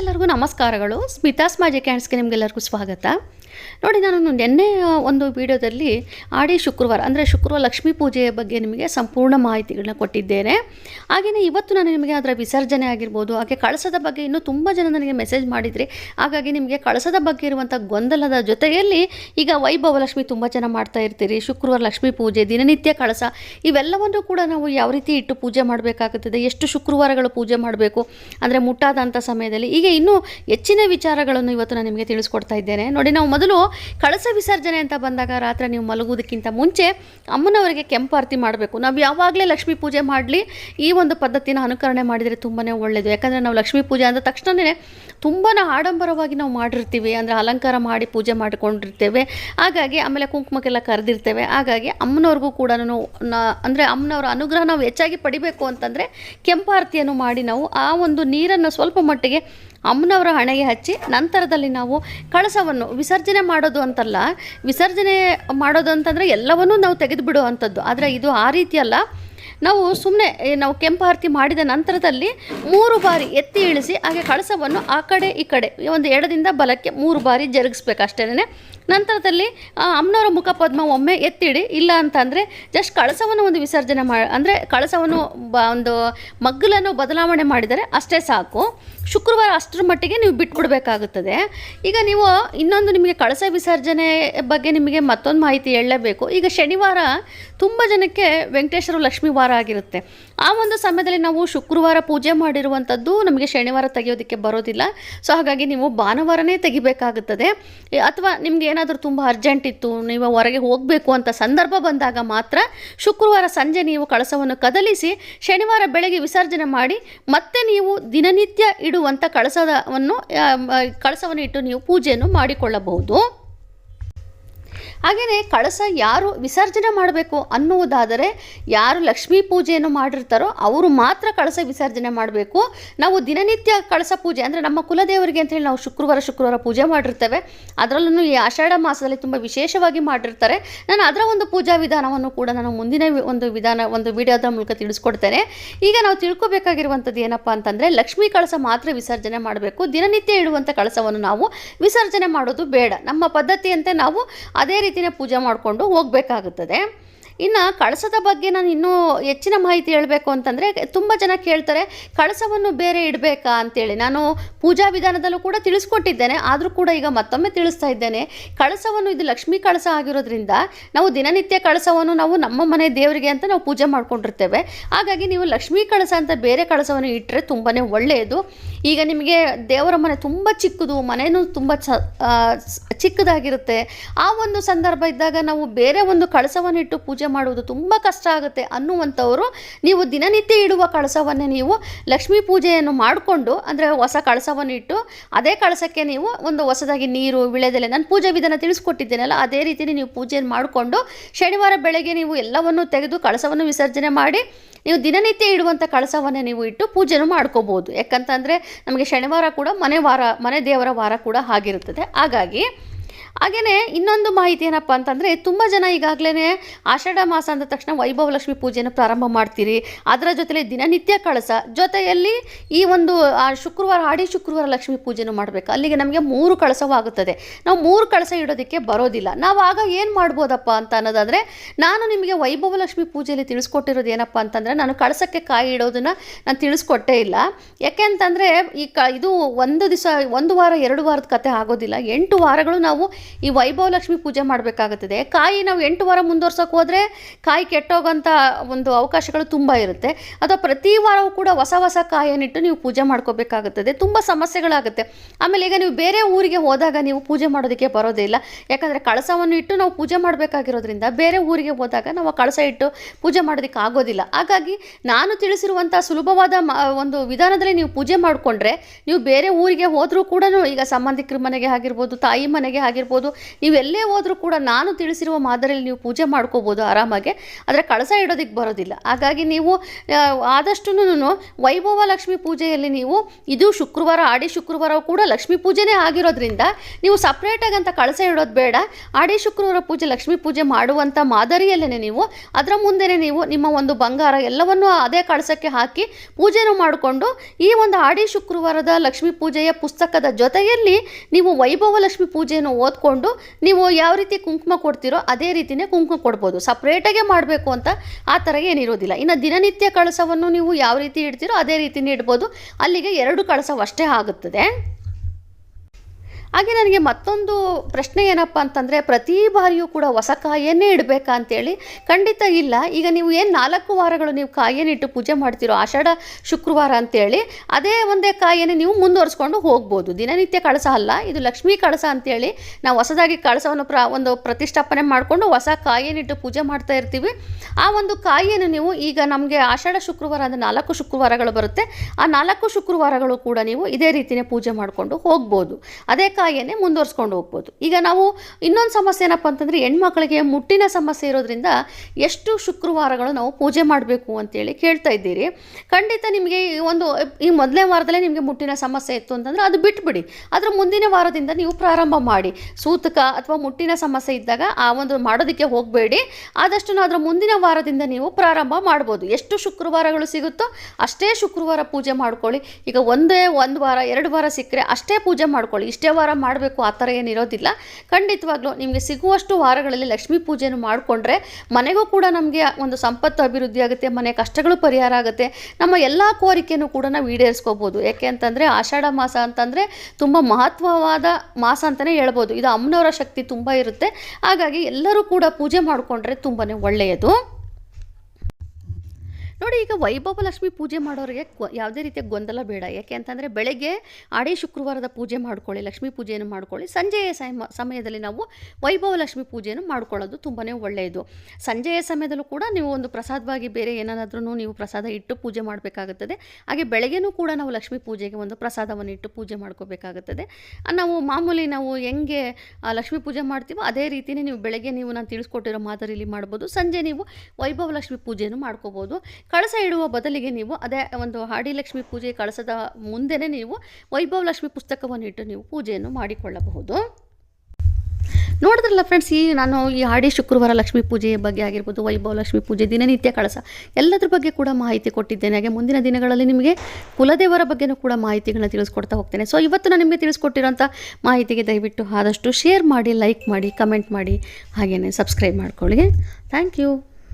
ಎಲ್ಲರಿಗೂ ನಮಸ್ಕಾರಗಳು. ಸ್ಮಿತಾಸ್ ಮ್ಯಾಜಿಕ್ ಹ್ಯಾಂಡ್ಸ್ಗೆ ನಿಮಗೆಲ್ಲರಿಗೂ ಸ್ವಾಗತ. ನೋಡಿ ನಾನು ನಿನ್ನೆ ಒಂದು ವಿಡಿಯೋದಲ್ಲಿ ಆಡಿ ಶುಕ್ರವಾರ, ಅಂದರೆ ಶುಕ್ರವಾರ ಲಕ್ಷ್ಮೀ ಪೂಜೆಯ ಬಗ್ಗೆ ನಿಮಗೆ ಸಂಪೂರ್ಣ ಮಾಹಿತಿಗಳನ್ನ ಕೊಟ್ಟಿದ್ದೇನೆ. ಹಾಗೆಯೇ ಇವತ್ತು ನಾನು ನಿಮಗೆ ಅದರ ವಿಸರ್ಜನೆ ಆಗಿರ್ಬೋದು, ಹಾಗೆ ಕಳಸದ ಬಗ್ಗೆ ಇನ್ನೂ ತುಂಬ ಜನ ನನಗೆ ಮೆಸೇಜ್ ಮಾಡಿದ್ರಿ, ಹಾಗಾಗಿ ನಿಮಗೆ ಕಳಸದ ಬಗ್ಗೆ ಇರುವಂಥ ಗೊಂದಲದ ಜೊತೆಯಲ್ಲಿ ಈಗ ವೈಭವ ಲಕ್ಷ್ಮಿ ತುಂಬ ಜನ ಮಾಡ್ತಾ ಇರ್ತೀರಿ, ಶುಕ್ರವಾರ ಲಕ್ಷ್ಮೀ ಪೂಜೆ, ದಿನನಿತ್ಯ ಕಳಸ, ಇವೆಲ್ಲವನ್ನೂ ಕೂಡ ನಾವು ಯಾವ ರೀತಿ ಇಟ್ಟು ಪೂಜೆ ಮಾಡಬೇಕಾಗುತ್ತದೆ, ಎಷ್ಟು ಶುಕ್ರವಾರಗಳು ಪೂಜೆ ಮಾಡಬೇಕು, ಅಂದರೆ ಮುಟ್ಟಾದಂಥ ಸಮಯದಲ್ಲಿ ಈಗ ಇನ್ನೂ ಹೆಚ್ಚಿನ ವಿಚಾರಗಳನ್ನು ಇವತ್ತು ನಾನು ನಿಮಗೆ ತಿಳಿಸ್ಕೊಡ್ತಾ ಇದ್ದೇನೆ. ನೋಡಿ, ನಾವು ಮೊದಲು ಕಳಸ ವಿಸರ್ಜನೆ ಅಂತ ಬಂದಾಗ ರಾತ್ರಿ ನೀವು ಮಲಗುವುದಕ್ಕಿಂತ ಮುಂಚೆ ಅಮ್ಮನವರಿಗೆ ಕೆಂಪು ಆರತಿ ಮಾಡಬೇಕು. ನಾವು ಯಾವಾಗಲೇ ಲಕ್ಷ್ಮೀ ಪೂಜೆ ಮಾಡಲಿ, ಈ ಒಂದು ಪದ್ಧತಿನ ಅನುಕರಣೆ ಮಾಡಿದರೆ ತುಂಬಾ ಒಳ್ಳೆಯದು ಯಾಕಂದರೆ ನಾವು ಲಕ್ಷ್ಮೀ ಪೂಜೆ ಅಂದ ತಕ್ಷಣವೇ ತುಂಬಾ ಆಡಂಬರವಾಗಿ ನಾವು ಮಾಡಿರ್ತೀವಿ. ಅಂದರೆ ಅಲಂಕಾರ ಮಾಡಿ ಪೂಜೆ ಮಾಡಿಕೊಂಡಿರ್ತೇವೆ. ಹಾಗಾಗಿ ಆಮೇಲೆ ಕುಂಕುಮಕ್ಕೆಲ್ಲ ಕರೆದಿರ್ತೇವೆ. ಹಾಗಾಗಿ ಅಮ್ಮನವ್ರಿಗೂ ಕೂಡ ಅಂದರೆ ಅಮ್ಮನವರ ಅನುಗ್ರಹ ನಾವು ಹೆಚ್ಚಾಗಿ ಪಡಿಬೇಕು ಅಂತಂದರೆ ಕೆಂಪಾರತಿಯನ್ನು ಮಾಡಿ ನಾವು ಆ ಒಂದು ನೀರನ್ನು ಸ್ವಲ್ಪ ಮಟ್ಟಿಗೆ ಅಮ್ಮನವರ ಹಣೆಗೆ ಹಚ್ಚಿ ನಂತರದಲ್ಲಿ ನಾವು ಕಳಸವನ್ನು ವಿಸರ್ಜನೆ ಮಾಡೋದು ಅಂತಲ್ಲ, ವಿಸರ್ಜನೆ ಮಾಡೋದು ಅಂತಂದರೆ ಎಲ್ಲವನ್ನೂ ನಾವು ತೆಗೆದು ಬಿಡೋ ಅಂಥದ್ದು ಆದರೆ ಇದು ಆ ರೀತಿ ಅಲ್ಲ. ನಾವು ಸುಮ್ಮನೆ ನಾವು ಕೆಂಪು ಆರತಿ ಮಾಡಿದ ನಂತರದಲ್ಲಿ ಮೂರು ಬಾರಿ ಎತ್ತಿ ಇಳಿಸಿ ಹಾಗೆ ಕಳಸವನ್ನು ಆ ಕಡೆ ಈ ಕಡೆ ಒಂದು ಎಡದಿಂದ ಬಲಕ್ಕೆ ಮೂರು ಬಾರಿ ಜರುಗಿಸ್ಬೇಕು ಅಷ್ಟೇನೆ. ನಂತರದಲ್ಲಿ ಅಮ್ಮನವರ ಮುಖ ಮುಖಪದ್ಮ ಒಮ್ಮೆ ಎತ್ತಿಡಿ, ಇಲ್ಲ ಅಂತಂದರೆ ಜಸ್ಟ್ ಕಳಸವನ್ನು ಒಂದು ವಿಸರ್ಜನೆ ಮಾಡಿ ಅಂದರೆ ಕಳಸವನ್ನು ಬ, ಒಂದು ಮಗ್ಗಲನ್ನು ಬದಲಾವಣೆ ಮಾಡಿದರೆ ಅಷ್ಟೇ ಸಾಕು. ಶುಕ್ರವಾರ ಅಷ್ಟರ ಮಟ್ಟಿಗೆ ನೀವು ಬಿಟ್ಬಿಡ್ಬೇಕಾಗುತ್ತದೆ ಈಗ ನೀವು ಇನ್ನೊಂದು ನಿಮಗೆ ಕಳಸ ವಿಸರ್ಜನೆ ಬಗ್ಗೆ ನಿಮಗೆ ಮತ್ತೊಂದು ಮಾಹಿತಿ ಹೇಳಲೇಬೇಕು. ಈಗ ಶನಿವಾರ ತುಂಬ ಜನಕ್ಕೆ ವೆಂಕಟೇಶ್ವರ ಲಕ್ಷ್ಮೀ ವಾರ ಆಗಿರುತ್ತೆ. ಆ ಒಂದು ಸಮಯದಲ್ಲಿ ನಾವು ಶುಕ್ರವಾರ ಪೂಜೆ ಮಾಡಿರುವಂಥದ್ದು ನಮಗೆ ಶನಿವಾರ ತೆಗೆಯೋದಕ್ಕೆ ಬರೋದಿಲ್ಲ. ಸೊ ಹಾಗಾಗಿ ನೀವು ಭಾನುವಾರನೇ ತೆಗಿಬೇಕಾಗುತ್ತದೆ. ಅಥವಾ ನಿಮ್ಗೆ ಏನಾದರೂ ತುಂಬ ಅರ್ಜೆಂಟ್ ಇತ್ತು, ನೀವು ಹೊರಗೆ ಹೋಗಬೇಕು ಅಂತ ಸಂದರ್ಭ ಬಂದಾಗ ಮಾತ್ರ ಶುಕ್ರವಾರ ಸಂಜೆ ನೀವು ಕಳಸವನ್ನು ಕದಲಿಸಿ ಶನಿವಾರ ಬೆಳಗ್ಗೆ ವಿಸರ್ಜನೆ ಮಾಡಿ ಮತ್ತೆ ನೀವು ದಿನನಿತ್ಯ ಇಡುವಂಥ ಕಳಸವನ್ನು ಕಳಸವನ್ನು ಇಟ್ಟು ನೀವು ಪೂಜೆಯನ್ನು ಮಾಡಿಕೊಳ್ಳಬಹುದು. ಹಾಗೆಯೇ ಕಳಸ ಯಾರು ವಿಸರ್ಜನೆ ಮಾಡಬೇಕು ಅನ್ನುವುದಾದರೆ ಯಾರು ಲಕ್ಷ್ಮೀ ಪೂಜೆಯನ್ನು ಮಾಡಿರ್ತಾರೋ ಅವರು ಮಾತ್ರ ಕಳಸ ವಿಸರ್ಜನೆ ಮಾಡಬೇಕು. ನಾವು ದಿನನಿತ್ಯ ಕಳಸ ಪೂಜೆ ಅಂದರೆ ನಮ್ಮ ಕುಲದೇವರಿಗೆ ಅಂತೇಳಿ ನಾವು ಶುಕ್ರವಾರ ಶುಕ್ರವಾರ ಪೂಜೆ ಮಾಡಿರ್ತೇವೆ. ಅದರಲ್ಲೂ ಈ ಆಷಾಢ ಮಾಸದಲ್ಲಿ ತುಂಬ ವಿಶೇಷವಾಗಿ ಮಾಡಿರ್ತಾರೆ. ನಾನು ಅದರ ಒಂದು ಪೂಜಾ ವಿಧಾನವನ್ನು ಕೂಡ ನಾನು ಮುಂದಿನ ಒಂದು ವಿಧಾನ, ಒಂದು ವಿಡಿಯೋದ ಮೂಲಕ ತಿಳಿಸ್ಕೊಡ್ತೇನೆ. ಈಗ ನಾವು ತಿಳ್ಕೊಬೇಕಾಗಿರುವಂಥದ್ದು ಏನಪ್ಪ ಅಂತಂದರೆ ಲಕ್ಷ್ಮೀ ಕಳಸ ಮಾತ್ರ ವಿಸರ್ಜನೆ ಮಾಡಬೇಕು. ದಿನನಿತ್ಯ ಇಡುವಂಥ ಕಳಸವನ್ನು ನಾವು ವಿಸರ್ಜನೆ ಮಾಡೋದು ಬೇಡ. ನಮ್ಮ ಪದ್ಧತಿಯಂತೆ ನಾವು ಅದೇ ರೀತಿಯೇ ಪೂಜೆ ಮಾಡಿಕೊಂಡು ಹೋಗಬೇಕಾಗುತ್ತದೆ. ಇನ್ನು ಕಳಸದ ಬಗ್ಗೆ ನಾನು ಇನ್ನೂ ಹೆಚ್ಚಿನ ಮಾಹಿತಿ ಹೇಳಬೇಕು ಅಂತಂದರೆ, ತುಂಬ ಜನ ಕೇಳ್ತಾರೆ, ಕಳಸವನ್ನು ಬೇರೆ ಇಡಬೇಕಾ ಅಂತೇಳಿ. ನಾನು ಪೂಜಾ ವಿಧಾನದಲ್ಲೂ ಕೂಡ ತಿಳಿಸ್ಕೊಟ್ಟಿದ್ದೇನೆ, ಆದರೂ ಕೂಡ ಈಗ ಮತ್ತೊಮ್ಮೆ ತಿಳಿಸ್ತಾ ಇದ್ದೇನೆ. ಕಳಸವನ್ನು, ಇದು ಲಕ್ಷ್ಮೀ ಕಳಸ ಆಗಿರೋದ್ರಿಂದ ನಾವು ದಿನನಿತ್ಯ ಕಳಸವನ್ನು ನಾವು ನಮ್ಮ ಮನೆ ದೇವರಿಗೆ ಅಂತ ನಾವು ಪೂಜೆ ಮಾಡ್ಕೊಂಡಿರ್ತೇವೆ. ಹಾಗಾಗಿ ನೀವು ಲಕ್ಷ್ಮೀ ಕಳಸ ಅಂತ ಬೇರೆ ಕಳಸವನ್ನು ಇಟ್ಟರೆ ತುಂಬಾ ಒಳ್ಳೆಯದು. ಈಗ ನಿಮಗೆ ದೇವರ ಮನೆ ತುಂಬ ಚಿಕ್ಕದು ಮನೆಯೂ ತುಂಬ ಚಿಕ್ಕದಾಗಿರುತ್ತೆ. ಆ ಒಂದು ಸಂದರ್ಭ ಇದ್ದಾಗ ನಾವು ಬೇರೆ ಒಂದು ಕಳಸವನ್ನು ಇಟ್ಟು ಪೂಜೆ ಮಾಡುವುದು ತುಂಬ ಕಷ್ಟ ಆಗುತ್ತೆ ಅನ್ನುವಂಥವರು ನೀವು ದಿನನಿತ್ಯ ಇಡುವ ಕಳಸವನ್ನೇ ನೀವು ಲಕ್ಷ್ಮೀ ಪೂಜೆಯನ್ನು ಮಾಡಿಕೊಂಡು, ಅಂದರೆ ಹೊಸ ಕಳಸವನ್ನು ಇಟ್ಟು ಅದೇ ಕಳಸಕ್ಕೆ ನೀವು ಒಂದು ಹೊಸದಾಗಿ ನೀರು, ವಿಳೆದೆಲೆ ನಾನು ಪೂಜೆ ವಿಧಾನ ತಿಳಿಸ್ಕೊಟ್ಟಿದ್ದೇನಲ್ಲ, ಅದೇ ರೀತಿಯಲ್ಲಿ ನೀವು ಪೂಜೆಯನ್ನು ಮಾಡಿಕೊಂಡು ಶನಿವಾರ ಬೆಳಗ್ಗೆ ನೀವು ಎಲ್ಲವನ್ನು ತೆಗೆದು ಕಳಸವನ್ನು ವಿಸರ್ಜನೆ ಮಾಡಿ ನೀವು ದಿನನಿತ್ಯ ಇಡುವಂಥ ಕಳಸವನ್ನೇ ನೀವು ಇಟ್ಟು ಪೂಜೆನೂ ಮಾಡ್ಕೋಬೋದು ಯಾಕಂತಂದರೆ, ನಮಗೆ ಶನಿವಾರ ಕೂಡ ಮನೆ ವಾರ, ಮನೆ ದೇವರ ವಾರ ಕೂಡ ಆಗಿರುತ್ತದೆ ಹಾಗಾಗಿ ಹಾಗೆಯೇ ಇನ್ನೊಂದು ಮಾಹಿತಿ ಏನಪ್ಪ ಅಂತಂದರೆ ತುಂಬ ಜನ ಈಗಾಗಲೇ ಆಷಾಢ ಮಾಸ ಅಂದ ತಕ್ಷಣ ವೈಭವ ಲಕ್ಷ್ಮಿ ಪೂಜೆಯನ್ನು ಪ್ರಾರಂಭ ಮಾಡ್ತೀರಿ. ಅದರ ಜೊತೆಲಿ ದಿನನಿತ್ಯ ಕಳಸ, ಜೊತೆಯಲ್ಲಿ ಈ ಒಂದು ಶುಕ್ರವಾರ, ಆಡಿ ಶುಕ್ರವಾರ ಲಕ್ಷ್ಮಿ ಪೂಜೆಯನ್ನು ಮಾಡಬೇಕು. ಅಲ್ಲಿಗೆ ನಮಗೆ ಮೂರು ಕಳಸವಾಗುತ್ತದೆ. ನಾವು ಮೂರು ಕಳಸ ಇಡೋದಕ್ಕೆ ಬರೋದಿಲ್ಲ. ನಾವು ಆಗ ಏನು ಮಾಡ್ಬೋದಪ್ಪ ಅಂತ ಅನ್ನೋದಾದರೆ, ನಾನು ನಿಮಗೆ ವೈಭವ ಲಕ್ಷ್ಮಿ ಪೂಜೆಯಲ್ಲಿ ತಿಳಿಸ್ಕೊಟ್ಟಿರೋದು ಏನಪ್ಪ ಅಂತಂದರೆ, ನಾನು ಕಳಸಕ್ಕೆ ಕಾಯಿ ಇಡೋದನ್ನು ನಾನು ತಿಳಿಸ್ಕೊಟ್ಟೇ ಇಲ್ಲ. ಯಾಕೆ ಅಂತಂದರೆ, ಈ ಕ, ಇದು ಒಂದು ದಿವಸ, ಒಂದು ವಾರ, ಎರಡು ವಾರದ ಕತೆ ಆಗೋದಿಲ್ಲ. ಎಂಟು ವಾರಗಳು ನಾವು ಈ ವೈಭವ ಲಕ್ಷ್ಮಿ ಪೂಜೆ ಮಾಡಬೇಕಾಗುತ್ತದೆ. ಕಾಯಿ ನಾವು ಎಂಟು ವಾರ ಮುಂದುವರ್ಸೋಕೆ ಹೋದರೆ ಕಾಯಿ ಕೆಟ್ಟೋಗೋಂಥ ಒಂದು ಅವಕಾಶಗಳು ತುಂಬ ಇರುತ್ತೆ. ಅಥವಾ ಪ್ರತಿ ವಾರವೂ ಕೂಡ ಹೊಸ ಹೊಸ ಕಾಯನ್ನಿಟ್ಟು ನೀವು ಪೂಜೆ ಮಾಡ್ಕೋಬೇಕಾಗುತ್ತದೆ. ತುಂಬ ಸಮಸ್ಯೆಗಳಾಗುತ್ತೆ. ಆಮೇಲೆ ಈಗ ನೀವು ಬೇರೆ ಊರಿಗೆ ಹೋದಾಗ ನೀವು ಪೂಜೆ ಮಾಡೋದಕ್ಕೆ ಬರೋದೇ ಇಲ್ಲ. ಯಾಕಂದರೆ ಕಳಸವನ್ನು ಇಟ್ಟು ನಾವು ಪೂಜೆ ಮಾಡಬೇಕಾಗಿರೋದ್ರಿಂದ ಬೇರೆ ಊರಿಗೆ ಹೋದಾಗ ನಾವು ಕಳಸ ಇಟ್ಟು ಪೂಜೆ ಮಾಡೋದಕ್ಕೆ ಆಗೋದಿಲ್ಲ. ಹಾಗಾಗಿ ನಾನು ತಿಳಿಸಿರುವಂಥ ಸುಲಭವಾದ ಒಂದು ವಿಧಾನದಲ್ಲಿ ನೀವು ಪೂಜೆ ಮಾಡಿಕೊಂಡ್ರೆ ನೀವು ಬೇರೆ ಊರಿಗೆ ಹೋದರೂ ಕೂಡ ಈಗ ಸಂಬಂಧಿಕರ ಮನೆಗೆ ಆಗಿರ್ಬೋದು, ತಾಯಿ ಮನೆಗೆ ಆಗಿರ್ಬೋದು ಆಗಿರ್ಬೋದು ನೀವು ಎಲ್ಲೇ ಹೋದರೂ ಕೂಡ ನಾನು ತಿಳಿಸಿರುವ ಮಾದರಿಯಲ್ಲಿ ನೀವು ಪೂಜೆ ಮಾಡ್ಕೋಬೋದು ಆರಾಮಾಗಿ. ಆದರೆ ಕಳಸ ಇಡೋದಕ್ಕೆ ಬರೋದಿಲ್ಲ. ಹಾಗಾಗಿ ನೀವು ಆದಷ್ಟು ವೈಭವ ಲಕ್ಷ್ಮಿ ಪೂಜೆಯಲ್ಲಿ ನೀವು ಇದು ಶುಕ್ರವಾರ, ಆಡಿ ಶುಕ್ರವಾರ ಕೂಡ ಲಕ್ಷ್ಮೀ ಪೂಜೆನೇ ಆಗಿರೋದ್ರಿಂದ ನೀವು ಸಪ್ರೇಟಾಗಿ ಅಂತ ಕಳಸ ಇಡೋದು ಬೇಡ. ಆಡಿ ಶುಕ್ರವಾರ ಪೂಜೆ, ಲಕ್ಷ್ಮೀ ಪೂಜೆ ಮಾಡುವಂಥ ಮಾದರಿಯಲ್ಲೇ ನೀವು. ಅದರ ಮುಂದೆನೇ ನೀವು ನಿಮ್ಮ ಒಂದು ಬಂಗಾರ ಎಲ್ಲವನ್ನೂ ಅದೇ ಕಳಸಕ್ಕೆ ಹಾಕಿ ಪೂಜೆನೂ ಮಾಡಿಕೊಂಡು ಈ ಒಂದು ಆಡಿ ಶುಕ್ರವಾರದ ಲಕ್ಷ್ಮೀ ಪೂಜೆಯ ಪುಸ್ತಕದ ಜೊತೆಯಲ್ಲಿ ನೀವು ವೈಭವ ಲಕ್ಷ್ಮಿ ಪೂಜೆಯನ್ನು ಓದ್ಕೊಂಡು ನೀವು ಯಾವ ರೀತಿ ಕುಂಕುಮ ಕೊಡ್ತೀರೋ ಅದೇ ರೀತಿಯೇ ಕುಂಕುಮ ಕೊಡ್ಬೋದು. ಸಪ್ರೇಟಾಗೆ ಮಾಡಬೇಕು ಅಂತ ಆ ಥರ ಏನಿರೋದಿಲ್ಲ ಇನ್ನು ದಿನನಿತ್ಯ ಕಳಸವನ್ನು ನೀವು ಯಾವ ರೀತಿ ಇಡ್ತೀರೋ ಅದೇ ರೀತಿಯೇ ಇಡ್ಬೋದು. ಅಲ್ಲಿಗೆ ಎರಡು ಕಳಸವಷ್ಟೇ ಆಗುತ್ತದೆ. ಹಾಗೆ ನನಗೆ ಮತ್ತೊಂದು ಪ್ರಶ್ನೆ ಏನಪ್ಪ ಅಂತಂದರೆ, ಪ್ರತಿ ಬಾರಿಯೂ ಕೂಡ ಹೊಸ ಕಾಯಿಯನ್ನೇ ಇಡಬೇಕಾ ಅಂತೇಳಿ? ಖಂಡಿತ ಇಲ್ಲ. ಈಗ ನೀವು ಏನು ನಾಲ್ಕು ವಾರಗಳು ನೀವು ಕಾಯನ್ನಿಟ್ಟು ಪೂಜೆ ಮಾಡ್ತಿರೋ ಆಷಾಢ, ಶುಕ್ರವಾರ ಅಂತೇಳಿ, ಅದೇ ಒಂದೇ ಕಾಯಿಯನ್ನು ನೀವು ಮುಂದುವರಿಸ್ಕೊಂಡು ಹೋಗ್ಬೋದು. ದಿನನಿತ್ಯ ಕಳಸ ಅಲ್ಲ. ಇದು ಲಕ್ಷ್ಮೀ ಕಳಸ ಅಂತೇಳಿ ನಾವು ಹೊಸದಾಗಿ ಕಳಸವನ್ನು ಪ್ರ, ಒಂದು ಪ್ರತಿಷ್ಠಾಪನೆ ಮಾಡಿಕೊಂಡು ಹೊಸ ಕಾಯನ್ನಿಟ್ಟು ಪೂಜೆ ಮಾಡ್ತಾ ಇರ್ತೀವಿ. ಆ ಒಂದು ಕಾಯಿಯನ್ನು ನೀವು ಈಗ ನಮಗೆ ಆಷಾಢ, ಶುಕ್ರವಾರ ಅಂದರೆ ನಾಲ್ಕು ಶುಕ್ರವಾರಗಳು ಬರುತ್ತೆ. ಆ ನಾಲ್ಕು ಶುಕ್ರವಾರಗಳು ಕೂಡ ನೀವು ಇದೇ ರೀತಿಯೇ ಪೂಜೆ ಮಾಡಿಕೊಂಡು ಹೋಗ್ಬೋದು. ಅದೇ ಕಾಯಿಯನ್ನೇ ಮುಂದುವರ್ಸ್ಕೊಂಡು ಹೋಗ್ಬೋದು. ಈಗ ನಾವು ಇನ್ನೊಂದು ಸಮಸ್ಯೆ ಏನಪ್ಪ ಅಂತಂದರೆ ಹೆಣ್ಮಕ್ಳಿಗೆ ಮುಟ್ಟಿನ ಸಮಸ್ಯೆ ಇರೋದ್ರಿಂದ ಎಷ್ಟು ಶುಕ್ರವಾರಗಳು ನಾವು ಪೂಜೆ ಮಾಡಬೇಕು ಅಂತೇಳಿ ಕೇಳ್ತಾ ಇದ್ದೀರಿ. ಖಂಡಿತ ನಿಮಗೆ ಒಂದು, ಈ ಮೊದಲನೇ ವಾರದಲ್ಲೇ ನಿಮಗೆ ಮುಟ್ಟಿನ ಸಮಸ್ಯೆ ಇತ್ತು ಅಂತಂದರೆ ಅದು ಬಿಟ್ಬಿಡಿ. ಅದರ ಮುಂದಿನ ವಾರದಿಂದ ನೀವು ಪ್ರಾರಂಭ ಮಾಡಿ. ಸೂತಕ ಅಥವಾ ಮುಟ್ಟಿನ ಸಮಸ್ಯೆ ಇದ್ದಾಗ ಆ ಒಂದು ಮಾಡೋದಕ್ಕೆ ಹೋಗಬೇಡಿ. ಆದಷ್ಟು ಅದರ ಮುಂದಿನ ವಾರದಿಂದ ನೀವು ಪ್ರಾರಂಭ ಮಾಡ್ಬೋದು. ಎಷ್ಟು ಶುಕ್ರವಾರಗಳು ಸಿಗುತ್ತೋ ಅಷ್ಟೇ ಶುಕ್ರವಾರ ಪೂಜೆ ಮಾಡ್ಕೊಳ್ಳಿ. ಈಗ ಒಂದೇ ಒಂದು ವಾರ, ಎರಡು ವಾರ ಸಿಕ್ಕರೆ ಅಷ್ಟೇ ಪೂಜೆ ಮಾಡ್ಕೊಳ್ಳಿ. ಇಷ್ಟೇ ವಾರ ಮಾಡಬೇಕು ಆ ಥರ ಏನಿರೋದಿಲ್ಲ ಖಂಡಿತವಾಗ್ಲೂ ನಿಮಗೆ ಸಿಗುವಷ್ಟು ವಾರಗಳಲ್ಲಿ ಲಕ್ಷ್ಮೀ ಪೂಜೆಯನ್ನು ಮಾಡಿಕೊಂಡ್ರೆ ಮನೆಗೂ ಕೂಡ ನಮಗೆ ಒಂದು ಸಂಪತ್ತು ಅಭಿವೃದ್ಧಿ ಆಗುತ್ತೆ, ಮನೆ ಕಷ್ಟಗಳು ಪರಿಹಾರ ಆಗುತ್ತೆ. ನಮ್ಮ ಎಲ್ಲ ಕೋರಿಕೆಯನ್ನು ಕೂಡ ನಾವು ಈಡೇರಿಸ್ಕೋಬೋದು. ಯಾಕೆ ಅಂತಂದರೆ ಆಷಾಢ ಮಾಸ ಅಂತಂದರೆ ತುಂಬ ಮಹತ್ವವಾದ ಮಾಸ ಅಂತಲೇ ಹೇಳ್ಬೋದು. ಇದು ಅಮ್ಮನವರ ಶಕ್ತಿ ತುಂಬ ಇರುತ್ತೆ. ಹಾಗಾಗಿ ಎಲ್ಲರೂ ಕೂಡ ಪೂಜೆ ಮಾಡಿಕೊಂಡ್ರೆ ತುಂಬಾ ಒಳ್ಳೆಯದು. ನೋಡಿ, ಈಗ ವೈಭವ ಲಕ್ಷ್ಮಿ ಪೂಜೆ ಮಾಡೋರಿಗೆ ಯಾವುದೇ ರೀತಿಯ ಗೊಂದಲ ಬೇಡ. ಯಾಕೆ ಅಂತಂದರೆ ಬೆಳಗ್ಗೆ ಆಡಿ ಶುಕ್ರವಾರದ ಪೂಜೆ ಮಾಡ್ಕೊಳ್ಳಿ, ಲಕ್ಷ್ಮೀ ಪೂಜೆಯನ್ನು ಮಾಡ್ಕೊಳ್ಳಿ. ಸಂಜೆಯ ಸಮ, ಸಮಯದಲ್ಲಿ ನಾವು ವೈಭವ ಲಕ್ಷ್ಮಿ ಪೂಜೆಯನ್ನು ಮಾಡ್ಕೊಳ್ಳೋದು ತುಂಬಾ ಒಳ್ಳೆಯದು. ಸಂಜೆಯ ಸಮಯದಲ್ಲೂ ಕೂಡ ನೀವು ಒಂದು ಪ್ರಸಾದವಾಗಿ ಬೇರೆ ಏನಾದರೂ ನೀವು ಪ್ರಸಾದ ಇಟ್ಟು ಪೂಜೆ ಮಾಡಬೇಕಾಗುತ್ತದೆ. ಹಾಗೆ ಬೆಳಗ್ಗೆನೂ ಕೂಡ ನಾವು ಲಕ್ಷ್ಮೀ ಪೂಜೆಗೆ ಒಂದು ಪ್ರಸಾದವನ್ನು ಇಟ್ಟು ಪೂಜೆ ಮಾಡ್ಕೋಬೇಕಾಗುತ್ತದೆ. ನಾವು ಮಾಮೂಲಿ ನಾವು ಹೆಂಗೆ ಲಕ್ಷ್ಮೀ ಪೂಜೆ ಮಾಡ್ತೀವೋ ಅದೇ ರೀತಿಯೇ ನೀವು ಬೆಳಗ್ಗೆ ನೀವು ನಾನು ತಿಳಿಸ್ಕೊಟ್ಟಿರೋ ಮಾದರಿಯಲ್ಲಿ ಮಾಡ್ಬೋದು. ಸಂಜೆ ನೀವು ವೈಭವ ಲಕ್ಷ್ಮಿ ಪೂಜೆಯನ್ನು ಮಾಡ್ಕೋಬೋದು. ಕಳಸ ಇಡುವ ಬದಲಿಗೆ ನೀವು ಅದೇ ಒಂದು ಹಾಡಿ ಲಕ್ಷ್ಮಿ ಪೂಜೆ ಕಳಸದ ಮುಂದೆನೇ ನೀವು ವೈಭವ ಲಕ್ಷ್ಮಿ ಪುಸ್ತಕವನ್ನು ಇಟ್ಟು ನೀವು ಪೂಜೆಯನ್ನು ಮಾಡಿಕೊಳ್ಳಬಹುದು. ನೋಡಿದ್ರಲ್ಲ ಫ್ರೆಂಡ್ಸ್ ಈ ನಾನು ಈ ಹಾಡಿ ಶುಕ್ರವಾರ ಲಕ್ಷ್ಮೀ ಪೂಜೆಯ ಬಗ್ಗೆ ಆಗಿರ್ಬೋದು, ವೈಭವ ಲಕ್ಷ್ಮಿ ಪೂಜೆ, ದಿನನಿತ್ಯ ಕಳಸ, ಎಲ್ಲದ್ರ ಬಗ್ಗೆ ಕೂಡ ಮಾಹಿತಿ ಕೊಟ್ಟಿದ್ದೇನೆ. ಹಾಗೆ ಮುಂದಿನ ದಿನಗಳಲ್ಲಿ ನಿಮಗೆ ಕುಲದೇವರ ಬಗ್ಗೆನೂ ಕೂಡ ಮಾಹಿತಿಗಳನ್ನ ತಿಳಿಸ್ಕೊಡ್ತಾ ಹೋಗ್ತೇನೆ. ಸೊ ಇವತ್ತು ನಾನು ನಿಮಗೆ ತಿಳಿಸ್ಕೊಟ್ಟಿರೋಂಥ ಮಾಹಿತಿಗೆ ದಯವಿಟ್ಟು ಆದಷ್ಟು ಶೇರ್ ಮಾಡಿ ಲೈಕ್ ಮಾಡಿ ಕಮೆಂಟ್ ಮಾಡಿ ಹಾಗೆಯೇ ಸಬ್ಸ್ಕ್ರೈಬ್ ಮಾಡ್ಕೊಳ್ಳಿ ಥ್ಯಾಂಕ್ ಯು